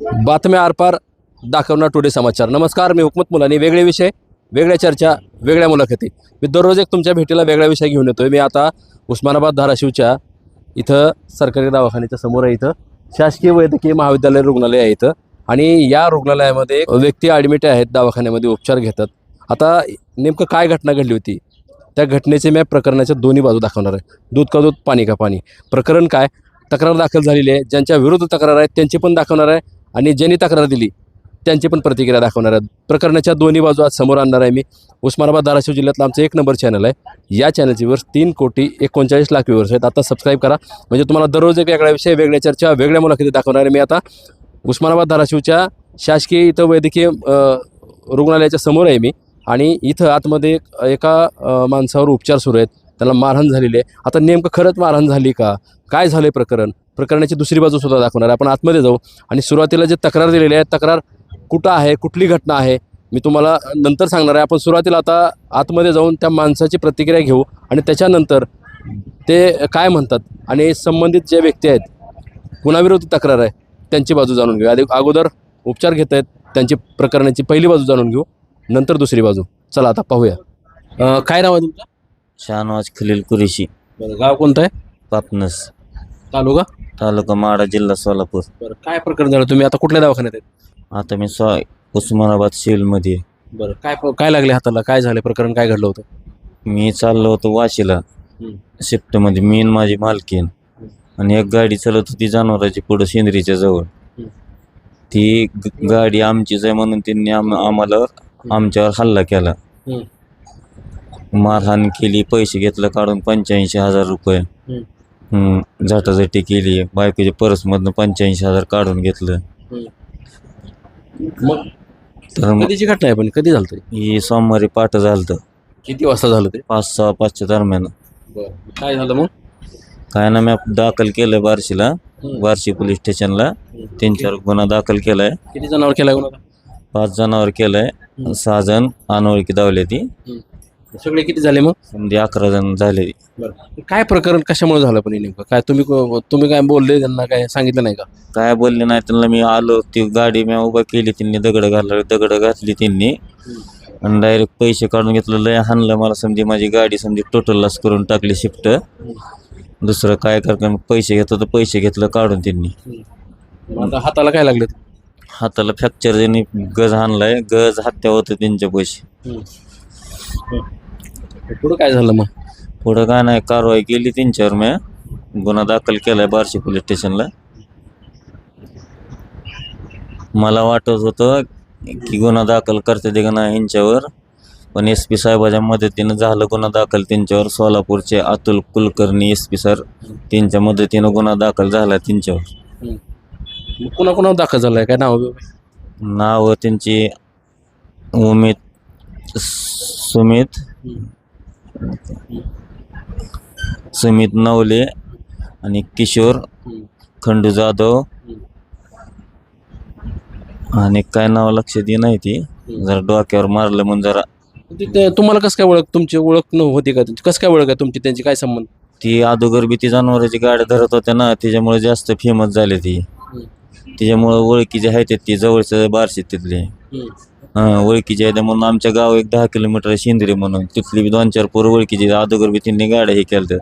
बातम्या आरपार दाखवणार टुडे समाचार. नमस्कार मी हुकमत मुलानी. वेगळे विषय वेगळ्या चर्चा वेगळ्या मुलाखती. मी दररोज एक तुमच्या भेटीला वेगळा विषय घेऊन येतोय. मी आता उस्मानाबाद धाराशिवच्या इथं सरकारी दवाखान्याच्या समोर आहे इथं. शासकीय वैद्यकीय महाविद्यालय रुग्णालय आहे इथं. आणि या रुग्णालयामध्ये व्यक्ती ॲडमिट आहेत दवाखान्यामध्ये उपचार घेतात. आता नेमकं काय घटना घडली होती? त्या घटनेचे मी प्रकरणाच्या दोन्ही बाजू दाखवणार आहे. दूध का दूध पाणी का पाणी. प्रकरण काय? तक्रार दाखल झालेली आहे. ज्यांच्या विरुद्ध तक्रार आहे त्यांची पण दाखवणार आहे. आणि ज्यांनी तक्रार दिली त्यांची पण प्रतिक्रिया दाखवणार आहेत. प्रकरणाच्या दोन्ही बाजू आज समोर आणणार आहे मी. उस्मानाबाद धाराशिव जिल्ह्यातलं आमचं एक नंबर चॅनल आहे. या चॅनलची व्यूवर्स तीन कोटी एकोणचाळीस लाख व्यूवर्स आहेत. आता सबस्क्राईब करा. म्हणजे तुम्हाला दररोज एक वेगळ्या विषय वेगळ्या चर्चा वेगळ्या मुलाखती दाखवणार आहे मी आता. उस्मानाबाद धाराशिवच्या शासकीय इथं वैद्यकीय रुग्णालयाच्या समोर आहे मी. आणि इथं आतमध्ये एका माणसावर उपचार सुरू आहेत. त्याला मारहाण झालेली आहे. आता नेमकं खरंच मारहाण झाली का? काय झालं प्रकरण? प्रकरणाची दुसरी बाजू सुद्धा दाखवणार. आहे आपण आतमध्ये जाऊ आणि सुरुवातीला जे तक्रार दिलेली आहे तक्रार कुठं आहे कुठली घटना आहे मी तुम्हाला नंतर सांगणार आहे. आपण सुरुवातीला आता आतमध्ये जाऊन त्या माणसाची प्रतिक्रिया घेऊ आणि त्याच्यानंतर ते काय म्हणतात आणि संबंधित जे व्यक्ती आहेत कुणाविरोधी तक्रार आहे त्यांची बाजू जाणून घेऊ. आधी अगोदर उपचार घेत आहेत त्यांची प्रकरणाची पहिली बाजू जाणून घेऊ नंतर दुसरी बाजू. चला आता पाहूया. काय नाव आहे तुमचं? शहानवाज खलील कुरेशी. बरं गाव कोणतं आहे? पापनस. तालुका? तालुका माडा जिल्हा सोलापूर. बरं काय प्रकरण झालं? तुम्ही आता कुठल्या दवाखान्यात आहेत? आता मी स्वा उस्मानाबाद सिव्हिलमध्ये. आहे. बरं काय काय लागले हाताला? काय झाले? प्रकरण काय घडलं होतं? मी चाललो होतो वाशीला. हम्म. शिफ्टमध्ये मी आणि माझी मालकीन आणि एक गाडी चालत होती जनावराची पुढं सेंद्रीच्या जवळ. हम्म. ती ग- गाडी आमचीच आहे म्हणून त्यांनी आम आम्हाला आमच्यावर हल्ला केला. हम्म. मारहाण केली पैसे घेतलं काढून पंच्याऐंशी हजार रुपये. हम्म. हम्म, झटाझटी केली. बायकोच्या पर्समधनं पंच्याऐंशी हजार काढून घेतलं. मग तर मग कधीची घटना आहे पण कधी झालं ही सोमवारी पाठ झालं किती वाजता झालं ते? पाच सहा पाचच्या दरम्यान. बरं. काय झालं मग? काय ना मी दाखल केलं बार्शीला. बार्शी पोलीस स्टेशनला. त्यांच्यावर गुन्हा दाखल केलाय. किती जनावर केलाय कोणाला? पाच जणांवर केलंय. सहा जण अनोळखी दावले ती. सगळे किती झाले मग? समजे अकरा जण झाले. बरं. काय प्रकरण कशामुळे झालं पण हे नेमकं? काय तुम्ही को- तुम्ही काय बोलले त्यांना काय सांगितलं नाही का? काय बोलले नाही त्यांना मी आलो ती गाडी मी उभा केली त्यांनी दगड घालला दगड घातली त्यांनी. आणि डायरेक्ट पैसे काढून घेतलं लय हाणलं मला समजे माझी गाडी समजे टोटल लॉस करून टाकली शिफ्ट दुसरं काय करता पैसे घेत होतं पैसे घेतलं काढून त्यांनी. मग आता हाताला काय लागलं? हाताला फ्रॅक्चर त्यांनी गज हाणलाय गज हत्या होतं त्यांच्या पैसे. पुढं काय झालं मग? पुढं काय नाही कारवाई केली त्यांच्यावर मी. गुन्हा दाखल केलाय बार्शी पोलीस स्टेशनला. मला वाटत होतं की गुन्हा दाखल करते ते का नाही यांच्यावर. पण एस पी साहेबाच्या मदतीनं झालं गुन्हा दाखल त्यांच्यावर. सोलापूरचे Atul Kulkarni S P sir त्यांच्या मदतीनं गुन्हा दाखल झाला त्यांच्यावर. कुणा कुणा दाखल झालाय? काय नाव नावं त्यांची उमेद सुमित. सुमित नवले आणि किशोर खंडू जाधव. आणि काय नाव लक्षात ये नाही ती? जरा डोक्यावर मारलं म्हणून जरा. तिथे तुम्हाला कसं काय ओळख तुमची ओळख न होती का? त्यांची कसं काय ओळख आहे तुमची? त्यांची काय संबंध? ती अगोदर बी ती जनावरांची गाड्या धरत होत्या ना त्याच्यामुळे जास्त फेमस झाली ती. त्याच्यामुळं ओळखीचे आहेत ती जवळच्या बारशे तिथले. ओळखीचे आहेत. म्हणून आमच्या गाव एक दहा किलोमीटर आहे शेंद्री म्हणून. तिथली बी दोन चार पोरं ओळखीची अगोदर बी त्यांनी गाड्या हे केल्या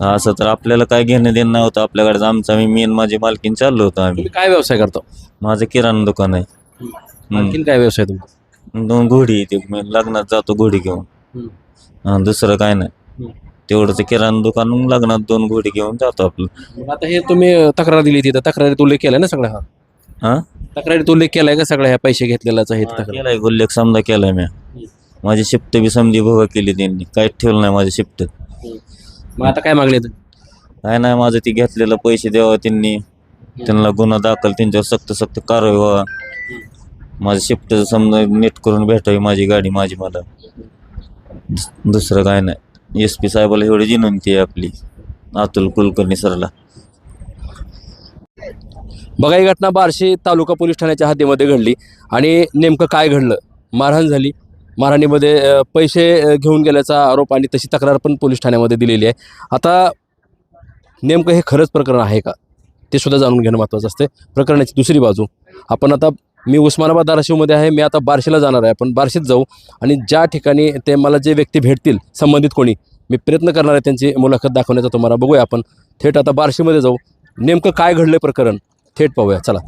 असं तर आपल्याला काय घेणं देणं नव्हतं. आपल्या गाड्याचं आमचं मी आणि माझी मालकीन चाललो होतो आम्ही. काय व्यवसाय करता? माझं किराणा दुकान आहे. आणखीन काय व्यवसाय तुमचा? दोन घोडी आहे ते. मी लग्नात जातो घोडी घेऊन. हां दुसरं काय नाही. तेवढंच किराणा दुकान लग्नात दोन घोडी घेऊन जातो आपलं. आता हे तुम्ही तक्रार दिली तिथं तक्रारीत उल्लेख केलाय ना सगळ्या हा हां? तक्रारीत उल्लेख केलाय का सगळ्या ह्या पैसे घेतलेलाच आहे तक्रार केलाय उल्लेख समजा केलाय मी. माझी शिफ्ट बी समजी भोगा केली त्यांनी. काहीच ठेवलं नाही माझी शिफ्ट. मग आता काय मागले काय नाही माझं ती घेतलेलं पैसे द्यावं त्यांनी. त्यांना गुन्हा दाखल त्यांच्यावर सक्त सक्त कारवाई व्हावा. माझं शिफ्ट समजा नीट करून भेटावी माझी गाडी माझी मला. दुस- दुसरं काय नाही. एस पी साहेबाला एवढी विनंती आहे आपली. अतुल कुलकर्णी सरला. बघा ही घटना बार्शी तालुका पोलीस ठाण्याच्या हद्दीमध्ये घडली आणि नेमकं काय घडलं? मारहाण झाली. मारहाणीमध्ये पैसे घेऊन गेल्याचा आरोप आणि तशी तक्रार पण पोलीस ठाण्यामध्ये दिलेली आहे. आता नेमकं हे खरंच प्रकरण आहे का? ते सुद्धा जाणून घेणं महत्त्वाचं असते प्रकरणाची दुसरी बाजू. आपण आता मी उस्मानाबाद धाराशिवमध्ये आहे मी आता बार्शीला जाणार आहे. आपण बार्शीत जाऊ आणि ज्या ठिकाणी ते मला जे व्यक्ती भेटतील संबंधित कोणी मी प्रयत्न करणार आहे त्यांची मुलाखत दाखवण्याचा तुम्हाला बघूया आपण. थेट आता बार्शीमध्ये जाऊ. नेमकं काय घडलं प्रकरण? थेट पाहूया चला.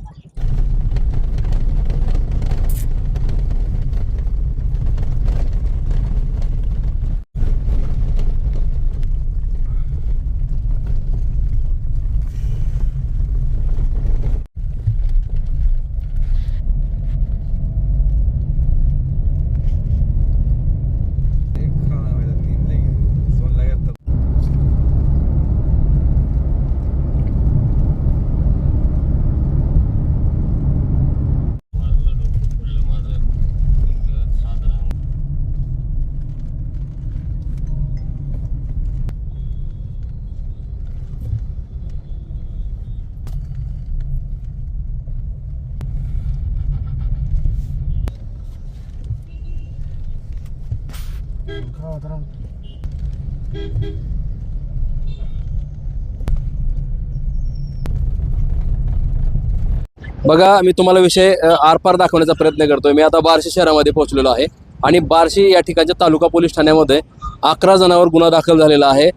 बघा मी तुम्हाला विषय आरपार दाखवण्याचा प्रयत्न करतोय. मी आता बार्शी शहरामध्ये पोहोचलेलो आहे आणि बार्शी या ठिकाणच्या तालुका पोलीस ठाण्यामध्ये अकरा जणांवर गुन्हा दाखल झालेला आहे.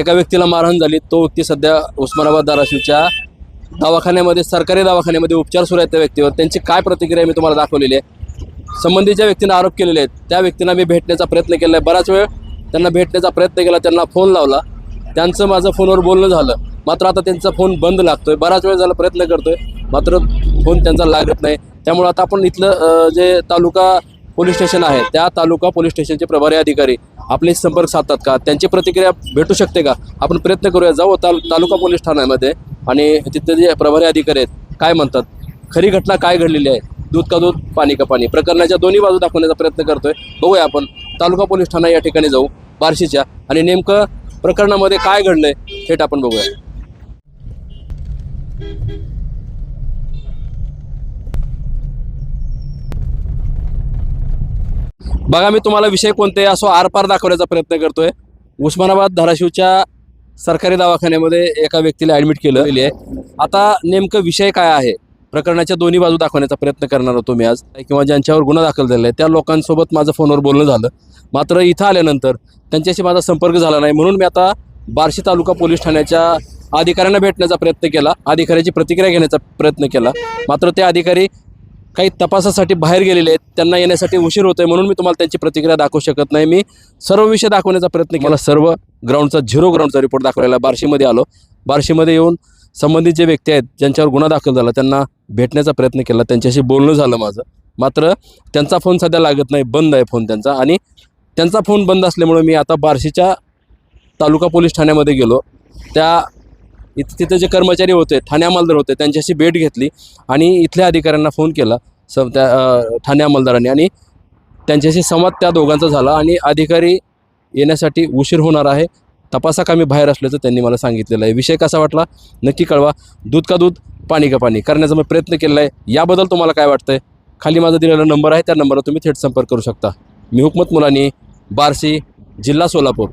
एका व्यक्तीला मारहाण झाली. तो व्यक्ती सध्या उस्मानाबाद धाराशिवच्या दवाखान्यामध्ये सरकारी दवाखान्यामध्ये उपचार सुरू आहेत त्या व्यक्तीवर. त्यांची काय प्रतिक्रिया मी तुम्हाला दाखवलेली आहे. संबंधीच्या व्यक्तीनं आरोप केलेले आहेत त्या व्यक्तींना मी भेटण्याचा प्रयत्न केला आहे बराच वेळ त्यांना भेटण्याचा प्रयत्न केला त्यांना फोन लावला. त्यांचं माझं फोनवर बोलणं झालं. मात्र आता त्यांचा फोन बंद लागतो आहे बराच वेळ झाला प्रयत्न करतो आहे मात्र फोन त्यांचा लागत नाही. त्यामुळं आता आपण इथलं जे तालुका पोलीस स्टेशन आहे त्या तालुका पोलीस स्टेशनचे प्रभारी अधिकारी आपले संपर्क साधतात का? त्यांची प्रतिक्रिया भेटू शकते का? आपण प्रयत्न करूया. जाऊ ताल तालुका पोलीस ठाण्यामध्ये आणि तिथले जे प्रभारी अधिकारी आहेत काय म्हणतात? खरी घटना काय घडलेली आहे? दूध का दूध पाणी का पाणी. प्रकरणाच्या दोन्ही बाजू दाखवण्याचा प्रयत्न करतोय. बघूया आपण. तालुका पोलीस ठाणा या ठिकाणी जाऊ. बार्शीच्या. आणि नेमकं प्रकरणामध्ये काय घडलंय थेट आपण बघूया. बघा मी तुम्हाला विषय कोणते असो आरपार दाखवण्याचा प्रयत्न करतोय. उस्मानाबाद धाराशिवच्या सरकारी दवाखान्यामध्ये एका व्यक्तीला ॲडमिट केलं गेली आहे. आता नेमकं विषय काय आहे? प्रकरणाच्या दोन्ही बाजू दाखवण्याचा प्रयत्न करणार होतो मी आज. किंवा ज्यांच्यावर गुन्हा दाखल झालेला आहे त्या लोकांसोबत माझं फोनवर बोलणं झालं. मात्र इथं आल्यानंतर त्यांच्याशी माझा संपर्क झाला नाही. म्हणून मी आता बार्शी तालुका पोलीस ठाण्याच्या अधिकाऱ्यांना भेटण्याचा प्रयत्न केला. अधिकाऱ्याची प्रतिक्रिया घेण्याचा प्रयत्न केला. मात्र ते अधिकारी काही तपासासाठी बाहेर गेलेले आहेत. त्यांना येण्यासाठी उशीर होतोय म्हणून मी तुम्हाला त्यांची प्रतिक्रिया दाखवू शकत नाही. मी सर्व विषय दाखवण्याचा प्रयत्न केला. सर्व ग्राउंडचा झिरो ग्राउंडचा रिपोर्ट दाखवायला बार्शीमध्ये आलो. बार्शीमध्ये येऊन संबंधित जे व्यक्ती आहेत ज्यांच्यावर गुन्हा दाखल झाला त्यांना भेटण्याचा प्रयत्न केला त्यांच्याशी बोलणं झालं माझं. मात्र त्यांचा फोन सध्या लागत नाही बंद आहे फोन त्यांचा. आणि त्यांचा फोन बंद असल्यामुळे मी आता बार्शीच्या तालुका पोलीस ठाण्यामध्ये गेलो. त्या इथ तिथे जे कर्मचारी होते ठाणे अंमलदार होते त्यांच्याशी भेट घेतली आणि इथल्या अधिकाऱ्यांना फोन केला स त्या ठाणे अंमलदारांनी. आणि त्यांच्याशी संवाद त्या दोघांचा झाला आणि अधिकारी येण्यासाठी उशीर होणार आहे. तपासाकामी बाहेर असल्याचं त्यांनी मला सांगितलेलं आहे. विषय कसा वाटला? नक्की कळवा. दूध का दूध पाणी का पाणी करण्याचा मी प्रयत्न केलेला आहे. याबद्दल तुम्हाला काय वाटतंय? खाली माझा दिलेला नंबर आहे. त्या नंबरवर तुम्ही थेट संपर्क करू शकता. मी हुकमत मुलानी बार्शी जिल्हा सोलापूर.